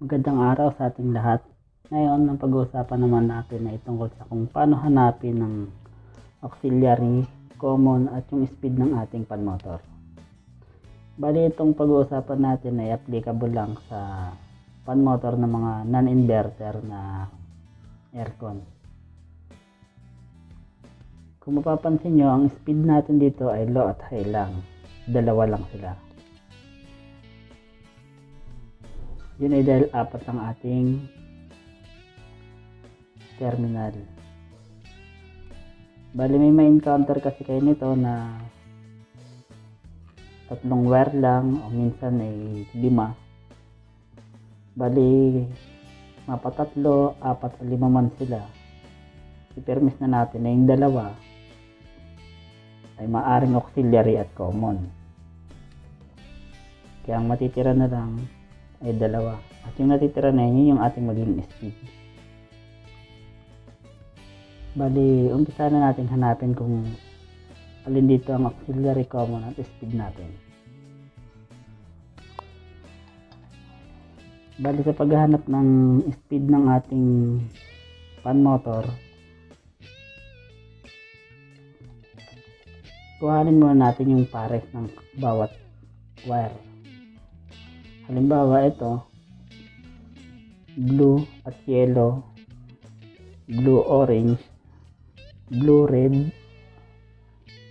Magandang araw sa ating lahat. Ngayon, ang pag-uusapan naman natin ay tungkol sa kung paano hanapin ng auxiliary, common at yung speed ng ating pan motor. Bali itong pag-uusapan natin ay applicable lang sa pan motor ng mga non-inverter na aircon. Kung mapapansin nyo, ang speed natin dito ay low at high lang. Dalawa lang sila. Yun ay dahil apat ang ating terminal. Bali may ma-encounter kasi kayo nito na tatlong wire lang o minsan ay lima. Bali mapatatlo, apat o lima man sila. I-permis na natin na yung dalawa ay maaring auxiliary at common. Kaya ang matitira na lang ay dalawa. At yung natitira na yun, yung ating magiging speed. Bali, umpisa na natin hanapin kung alin dito ang auxiliary common at speed natin. Bali sa paghahanap ng speed ng ating pan motor, kuhanin muna natin yung pares ng bawat wire. Halimbawa ito, blue at yellow, blue orange, blue red,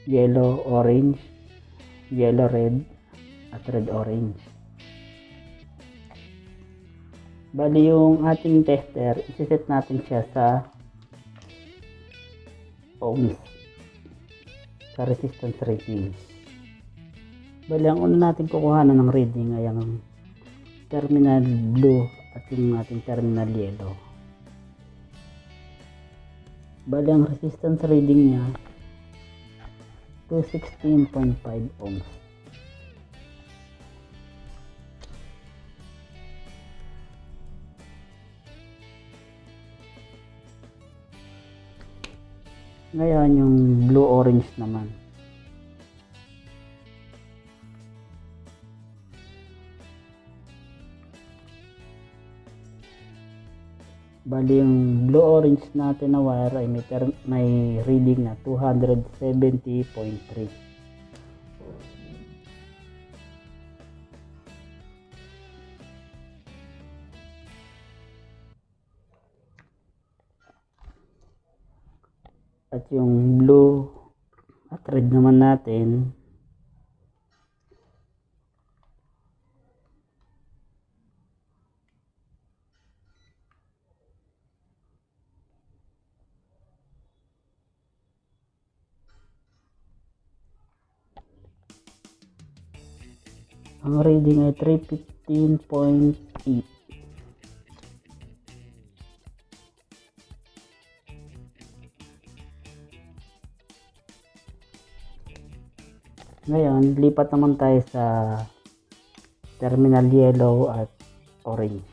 yellow orange, yellow red, at red orange. Bali yung ating tester, isiset natin siya sa ohms sa resistance rating. Bali ang una natin kukuhanan ng reading ay ang terminal blue at yung ating terminal yellow. Bali ang resistance reading niya 216.5 ohms. Ngayon yung blue orange naman. Bali yung blue orange natin na wire ay may, may reading na 270.3. At yung blue at red naman natin ang reading ay 315.8 ngayon lipat naman tayo sa terminal yellow at orange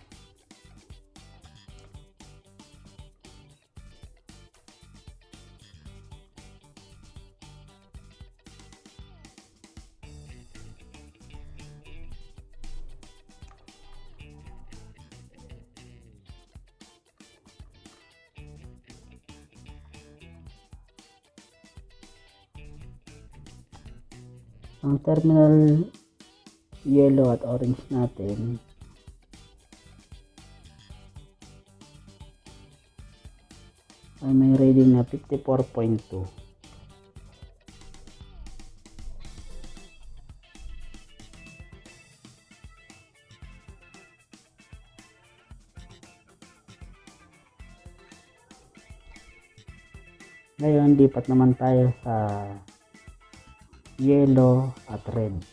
ang terminal yellow at orange natin. Ay may reading na 54.2 ngayon lipat naman tayo sa yellow at red.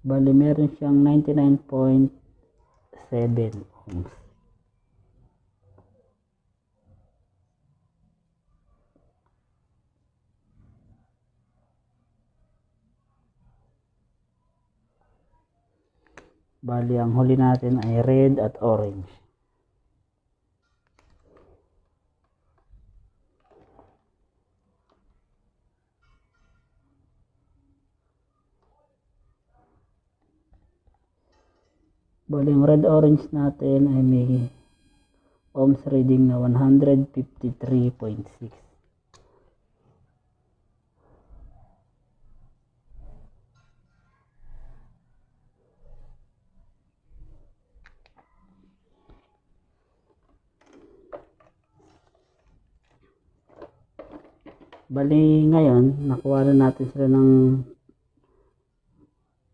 Bali, meron siyang 99.7 ohms. Bali, ang huli natin ay red at orange. Bali, ang red orange natin ay may ohms reading na 153.6. Bali ngayon, nakuha na natin sila ng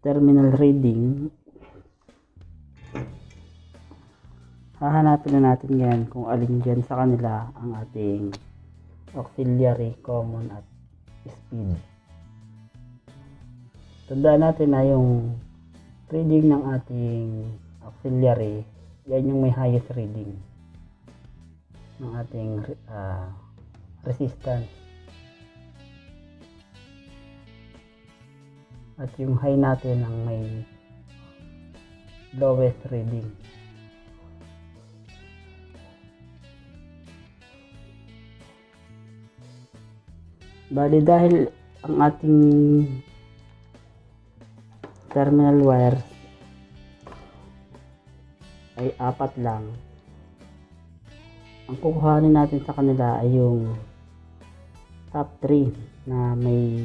terminal reading. Hahanapin na natin ngayon kung alin dyan sa kanila ang ating auxiliary, common at speed. Tandaan natin na yung reading ng ating auxiliary, yan yung may highest reading ng ating ah, resistance. at yung high natin ang may lowest reading. Bali dahil ang ating terminal wire ay apat lang, ang kukuhanin natin sa kanila ay yung top 3 na may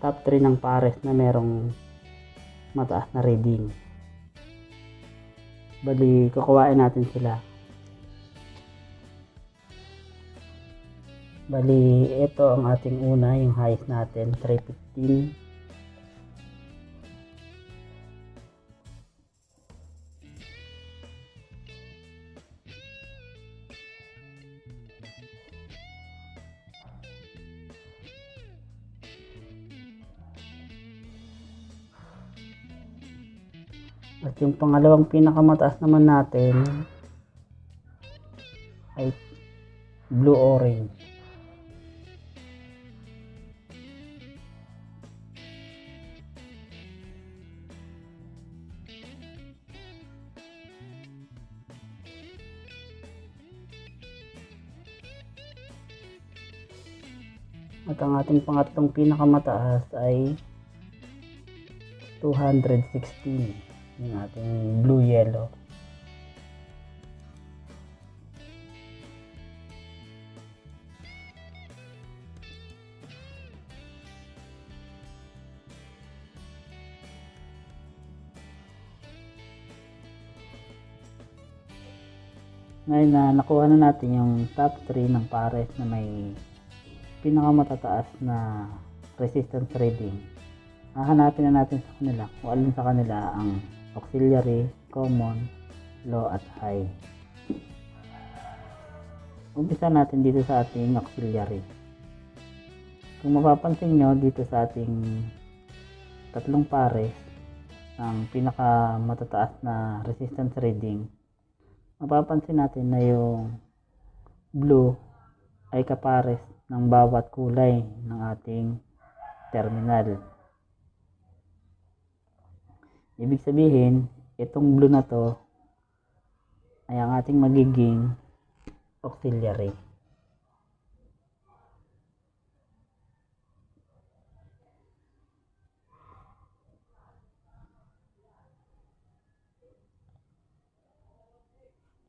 top 3 ng pares na merong mataas na reading. Bali, kukuhain natin sila. Bali, ito ang ating una, yung highest natin, 315. At yung pangalawang pinakamataas naman natin ay blue At ang ating pangatlong pinakamataas ay 216 yung ating blue yellow. Ngayon na nakuha na natin yung top 3 ng pares na may pinakamatataas na resistance reading hahanapin na natin sa kanila kung alin sa kanila ang auxiliary, common, low at high. Umpisa natin dito sa ating auxiliary. Kung mapapansin nyo dito sa ating tatlong pares ang pinaka matataas na resistance reading mapapansin natin na yung blue ay kapares ng bawat kulay ng ating terminal. Ibig sabihin, itong blue na to ay ang ating magiging auxiliary.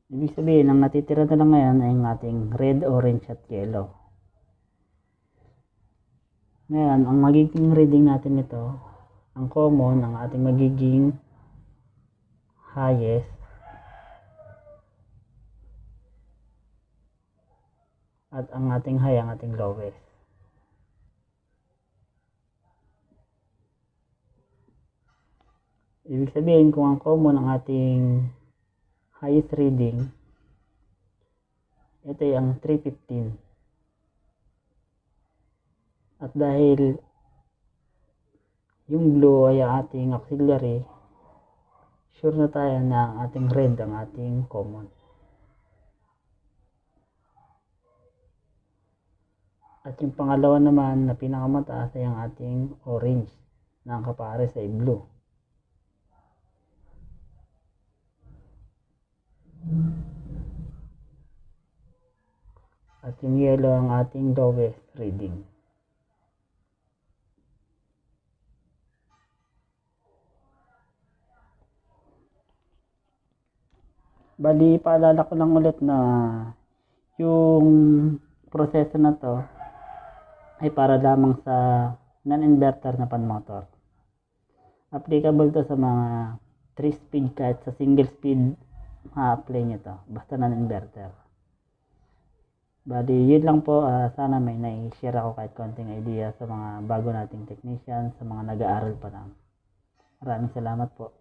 Ibig sabihin, ang natitira na lang ngayon ay ang ating red, orange at yellow. Ngayon, ang magiging reading natin nito ang common ang ating magiging highest at ang ating high ang ating lowest. Ibig sabihin kung ang common ang ating highest reading ito ay ang 315 at dahil yung blue ay ating auxiliary, sure na tayo na ating red ang ating common. At yung pangalawa naman na pinakamataas ay ang ating orange na ang kapares ay blue. At yung yellow ang ating lowest reading. Bali, paalala ko lang ulit na yung proseso na to ay para lamang sa non-inverter na pan-motor. Applicable to sa mga 3 speed kahit sa single speed ma-apply nyo to. Basta non-inverter. Bali, yun lang po. ah, sana may nai-share ako kahit konting idea sa mga bago nating technician, sa mga nag-aaral pa lang. Maraming salamat po.